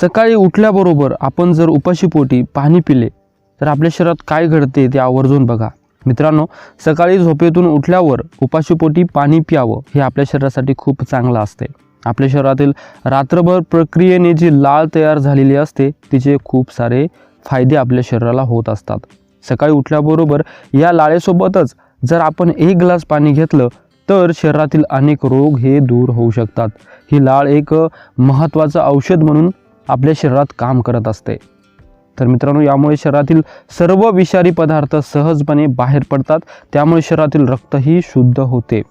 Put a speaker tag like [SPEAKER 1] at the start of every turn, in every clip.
[SPEAKER 1] सकाळी उठल्याबरोबर आपण जर उपाशीपोटी पाणी पिले तर आपल्या शरीरात काय घडते ते आवर्जून बघा. मित्रांनो सकाळी झोपेतून उठल्यावर उपाशीपोटी पाणी प्यावं हे आपल्या शरीरासाठी खूप चांगलं असते. आपल्या शरीरातील रात्रभर प्रक्रियेने जी लाळ तयार झालेली असते तिचे खूप सारे फायदे आपल्या शरीराला होत असतात. सकाळी उठल्याबरोबर या लाळेसोबतच जर आपण एक ग्लास पाणी घेतलं तर शरीरातील अनेक रोग हे दूर होऊ शकतात. ही लाळ एक महत्त्वाचं औषध म्हणून आपल्या शरीरात काम करत असते. तर मित्रांनो यामुळे शरीरातील सर्व विषारी पदार्थ सहजपणे बाहेर पडतात. त्यामुळे शरीरातील रक्तही शुद्ध होते.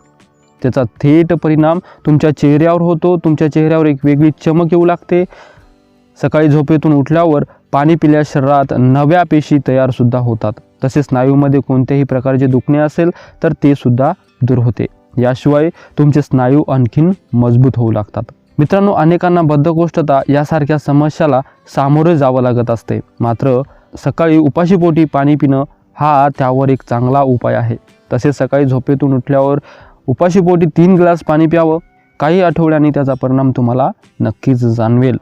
[SPEAKER 1] त्याचा थेट परिणाम तुमच्या चेहऱ्यावर होतो. तुमच्या चेहऱ्यावर एक वेगळी चमक येऊ लागते. सकाळी झोपेतून उठल्यावर पाणी पिल्या शरीरात नव्या पेशी तयारसुद्धा होतात. तसेच स्नायूमध्ये कोणत्याही प्रकारचे दुखणे असेल तर ते सुद्धा दूर होते. याशिवाय तुमचे स्नायू आणखीन मजबूत होऊ लागतात. मित्रांनो अनेकांना बद्धकोष्ठता यासारख्या समस्याला सामोरे जावं लागत असते. मात्र सकाळी उपाशीपोटी पाणी पिणं हा त्यावर एक चांगला उपाय आहे. तसेच सकाळी झोपेतून उठल्यावर उपाशीपोटी तीन ग्लास पाणी प्यावं काही आठवड्यांनी त्याचा परिणाम तुम्हाला नक्कीच जाणवेल.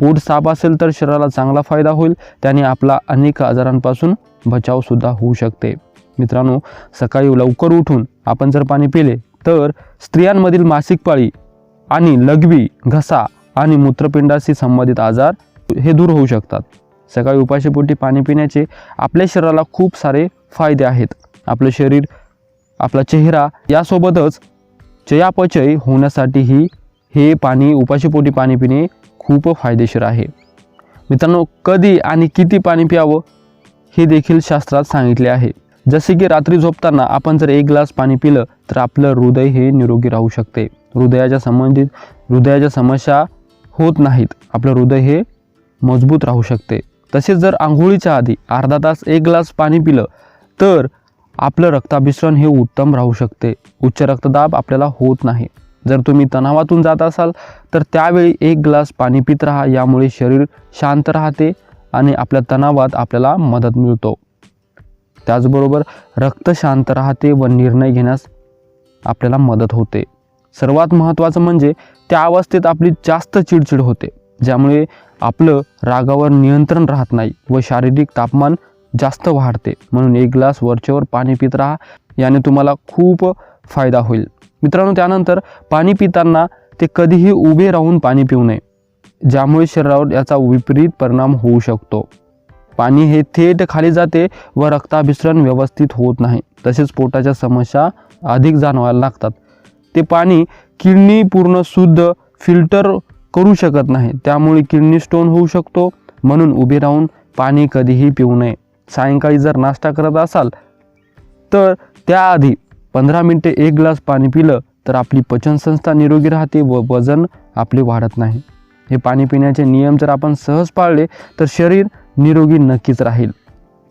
[SPEAKER 1] पोट साफ असेल तर शरीराला चांगला फायदा होईल त्याने आपला अनेक आजारांपासून बचावसुद्धा होऊ शकते. मित्रांनो सकाळी लवकर उठून आपण जर पाणी पिले तर स्त्रियांमधील मासिक पाळी आणि लघवी घसा आणि मूत्रपिंडाशी संबंधित आजार हे दूर होऊ शकतात. सकाळी उपाशीपोटी पाणी पिण्याचे आपल्या शरीराला खूप सारे फायदे आहेत. आपलं शरीर आपला चेहरा यासोबतच चयापचय होण्यासाठीही हे पाणी उपाशीपोटी पाणी पिणे खूप फायदेशीर आहे. मित्रांनो कधी आणि किती पाणी प्यावं हे देखील शास्त्रात सांगितले आहे. जसे की रात्री झोपताना आपण जर एक ग्लास पाणी पिलं तर आपलं हृदय हे निरोगी राहू शकते. हृदयाच्या संबंधित हृदयाच्या समस्या होत नाहीत. आपलं हृदय हे मजबूत राहू शकते. तसेच जर आंघोळीच्या आधी अर्धा तास एक ग्लास पाणी पिलं तर आपलं रक्ताभिसरण हे उत्तम राहू शकते. उच्च रक्तदाब आपल्याला होत नाही. जर तुम्ही तणावातून जात असाल तर त्यावेळी एक ग्लास पाणी पित राहा. यामुळे शरीर शांत राहते आणि आपल्या तणावात आपल्याला मदत मिळतो. त्याचबरोबर रक्त शांत राहते व निर्णय घेण्यास आपल्याला मदत होते. सर्वात महत्त्वाचं म्हणजे त्या अवस्थेत आपली जास्त चिडचिड होते ज्यामुळे आपलं रागावर नियंत्रण राहत नाही व शारीरिक तापमान जास्त वाढते. म्हणून एक ग्लास वरचेवर पाणी पित राहा याने तुम्हाला खूप फायदा होईल. मित्रांनो त्यानंतर पाणी पिताना ते कधीही उभे राहून पाणी पिऊ नये ज्यामुळे शरीरावर याचा विपरीत परिणाम होऊ शकतो. पाणी हे थेट खाली जाते व रक्ताभिसरण व्यवस्थित होत नाही तसेच पोटाच्या समस्या अधिक जाणवायला लागतात. ते पाणी किडनी पूर्ण शुद्ध फिल्टर करू शकत नाही. त्यामुळे किडनी स्टोन होऊ शकतो. म्हणून उभे राहून पाणी कधीही पिऊ नये. सायंकाळी जर नाश्ता करत असाल तर त्याआधी पंधरा मिनटे एक ग्लास पाणी पिलं तर आपली पचनसंस्था निरोगी राहते व वजन आपले वाढत नाही. हे पाणी पिण्याचे नियम जर आपण सहज पाळले तर शरीर निरोगी नक्कीच राहील.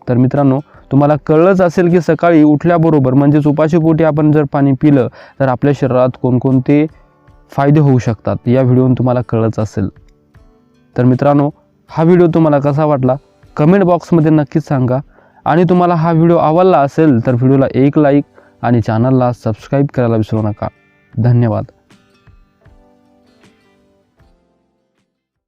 [SPEAKER 1] तर मित्रांनो तुम्हाला कळलंच असेल की सकाळी उठल्याबरोबर म्हणजेच उपाशीपोटी आपण जर पाणी पिलं तर आपल्या शरीरात कोणकोणते फायदे होऊ शकतात? या व्हिडिओन तुम्हाला कळलंच असेल. तर मित्रांनो हा व्हिडिओ तुम्हाला कसा वाटला? कमेंट बॉक्समध्ये नक्कीच सांगा. आणि तुम्हाला हा व्हिडिओ आवडला असेल तर व्हिडिओला एक लाईक आणि चॅनलला सबस्क्राईब करायला विसरू नका. धन्यवाद.